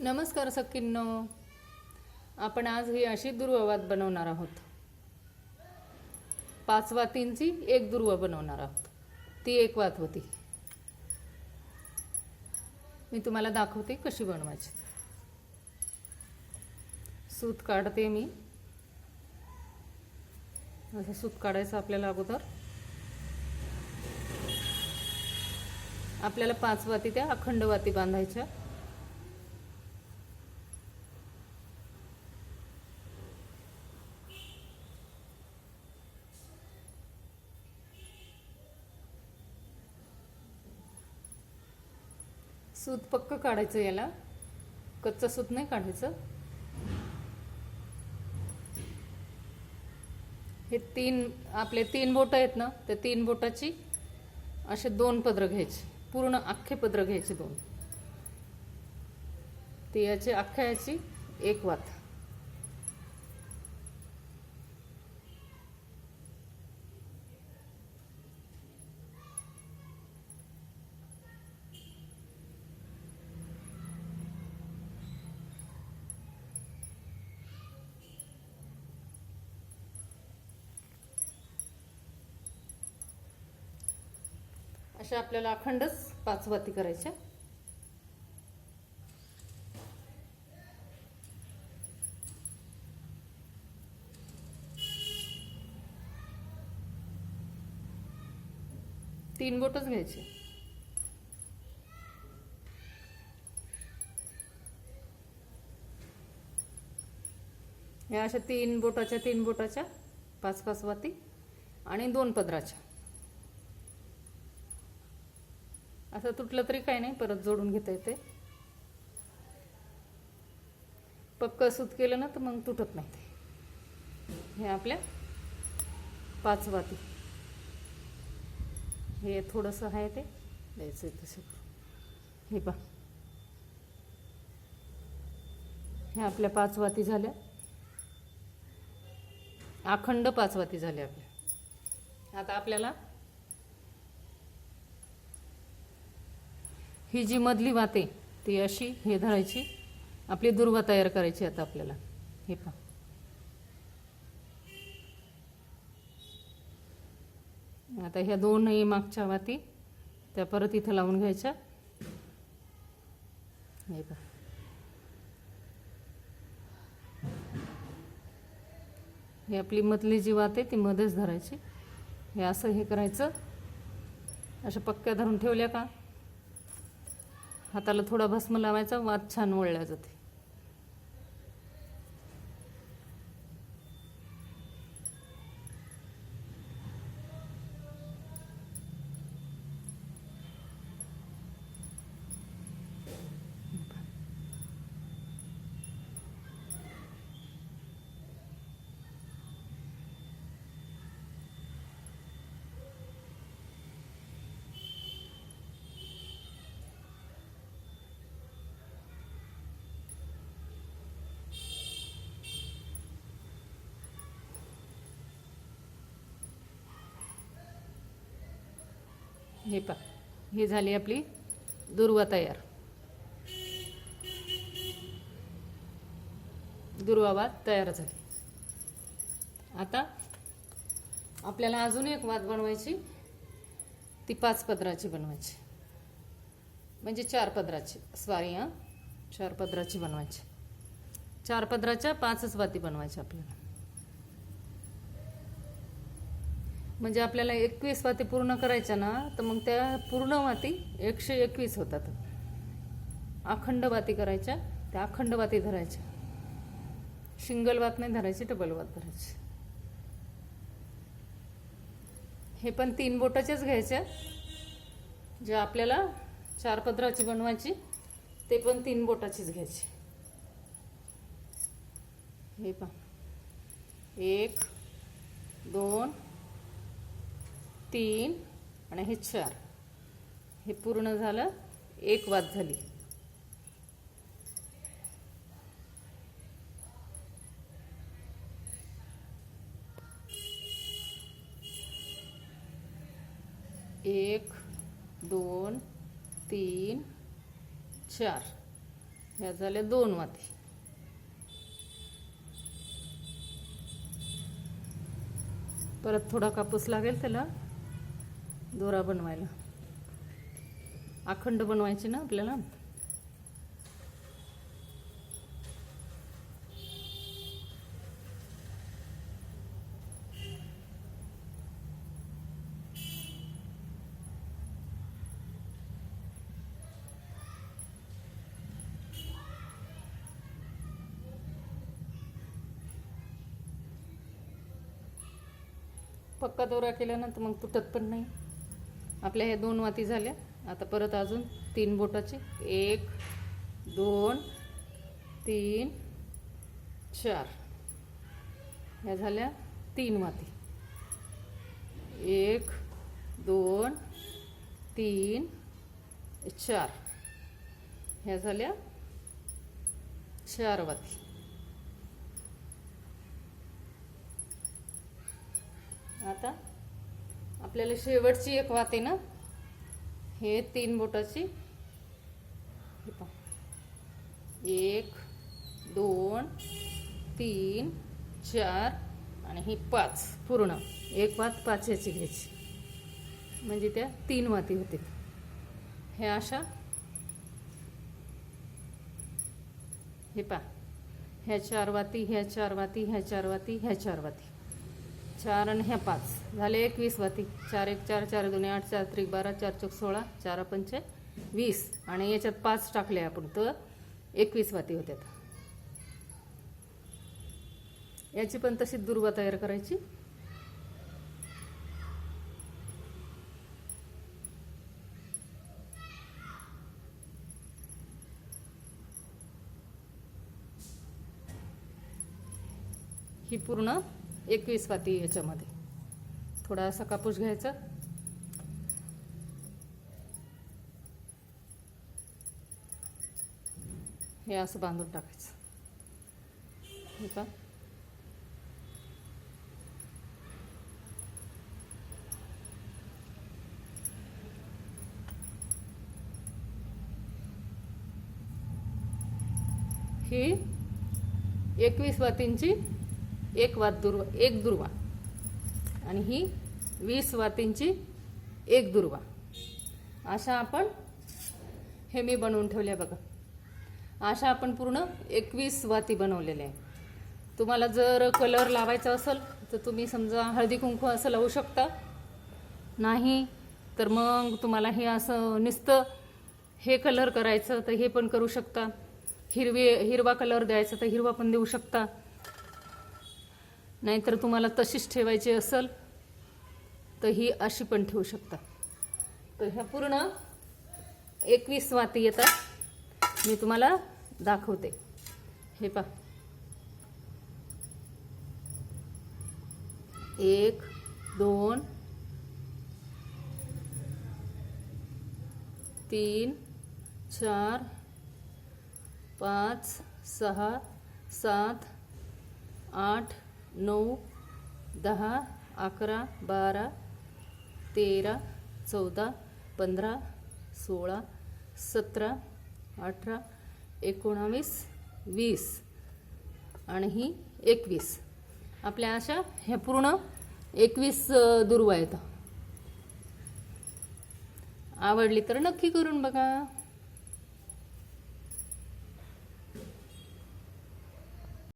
नमस्कार सखींनो. आपण आज ही अशी दुर्ववात बनवणार आहोत. पाच वातींची एक दुर्वा बनवणार आहोत. ती एक वात होती. मी तुम्हाला दाखवते कशी बनवायची. सूत काढते मी. असं सूत काढायचं आपल्याला अगोदर. आपल्याला पाच वाती त्या अखंड वाती बांधायच्या. सूत पक्क काढायचं याला. कच्चं सूत नाही काढायचं. हे तीन आपले तीन बोट आहेत ना त्या तीन बोटाची असे दोन पदर घ्यायचे. पूर्ण अख्खे पदर घ्यायचे दोन. ती याची अख्ख्या याची एक वात. अशा आपल्याला अखंडच पाच वाती करायच्या. तीन बोटच घ्यायचे. या अशा तीन बोटाच्या तीन बोटाच्या पाच पाच वाती आणि दोन पदराच्या. असं तुटलं तरी काही नाही परत जोडून घेता येते. पक्क सूत केलं ना तर मग तुटत नाही. ते हे आपल्या पाच वाती. हे थोडंसं आहे ते द्यायचं आहे तसं. हे पा हे आपल्या पाच वाती झाल्या. अखंड पाच वाती झाल्या आपल्या. आता आपल्याला ही जी मधली वाते ती अशी हे धरायची. आपली दुर्वा तयार करायची आता आपल्याला. हे पहा. आता ह्या दोनही मागच्या वाती त्या परत इथं लावून घ्यायच्या. हे पहा. हे आपली मधली जी वात आहे ती मध्येच धरायची. हे असं हे करायचं. अशा पक्क्या धरून ठेवल्या का? हाताला थोडा भस्म लावायचा वात छान वळल्या जाते. हे पा ही झाली आपली दुर्वा तयार. दुर्वावात तयार झाली. आता आपल्याला अजून एक वाद बनवायची ती पाच पदराची बनवायची. म्हणजे चार पदराची स्वारी हां चार पदराची बनवायची. चार पदराच्या पाचच वाती बनवायच्या आपल्याला. म्हणजे आपल्याला एकवीस वाती पूर्ण करायच्या ना तर मग त्या पूर्ण वाती एकशे एकवीस होतात. अखंड वाती करायच्या त्या अखंड वाती धरायच्या. सिंगल वात नाही धरायची डबल वात धरायची. हे पण तीन बोटाच्याच घ्यायच्या जे आपल्याला चार पदराची बनवायची ते पण तीन बोटाचीच घ्यायची. हे पण एक दोन तीन आणि हे चार. हे पूर्ण झालं एक वाद झाली. एक दोन तीन चार. ह्या झाल्या दोन वाती परत थोडा कापूस लागेल त्याला. दोरा बनवायला. अखंड बनवायचे ना आपल्याला? पक्का दोरा केल्यानंतर मग तुटत पण नाही. आपल्या ह्या दोन वाती झाल्या. आता परत अजून तीन बोटाचे. एक दोन तीन चार. ह्या झाल्या तीन वाती. एक दोन तीन चार. ह्या झाल्या चार वाती. आता आपल्याला शेवटची एक वात आहे ना? हे तीन बोटाची. हे एक दोन तीन चार आणि ही पाच पूर्ण. एक वात पाच याची घ्यायची. म्हणजे त्या तीन वाती होतील. ह्या अशा. हे पा ह्या चार वाती ह्या चार वाती ह्या चार वाती ह्या चार वाती. चार आणि ह्या पाच. झाले एकवीस वाती चार एक चार चार दोन आठ चार त्रिक बारा चार चौक सोळा चार पंचे वीस. आणि याच्यात पाच टाकले आपण तर एकवीस वाती होत्यात. याची पण तशीच दुर्वा तयार करायची. ही पूर्ण एकवीस वाती याच्यामध्ये. थोडासा कापूस घ्यायचा. हे असं बांधून टाकायचं. का ही एकवीस वातींची एक वात दुर्वा एक दुर्वा. आणि ही वीस वातींची एक दुर्वा. अशा आपण हे मी बनवून ठेवले बघा. अशा आपण पूर्ण एकवीस वाती बनवलेल्या आहे. तुम्हाला जर कलर लावायचा असेल तर तुम्ही समजा हळदी कुंकू असं लावू शकता. नाही तर मग तुम्हाला हे असं नुसतं हे कलर करायचं तर हे पण करू शकता. हिरवे हिरवा कलर द्यायचा तर हिरवा पण देऊ शकता. नाहीतर तुम्हाला तशीच ठेवायची असेल तर ही अशी पण ठेवू शकता. तर ह्या पूर्ण एकवीस वाती येतात. मी तुम्हाला दाखवते. हे पा एक दोन तीन चार पाच सहा सात आठ नऊ दहा अकरा बारा तेरा चौदा पंधरा सोळा सतरा अठरा एकोणावीस वीस आणि ही एकवीस. आपल्या अशा ह्या पूर्ण एकवीस दुर्वा आहेत. आवडली तर नक्की करून बघा.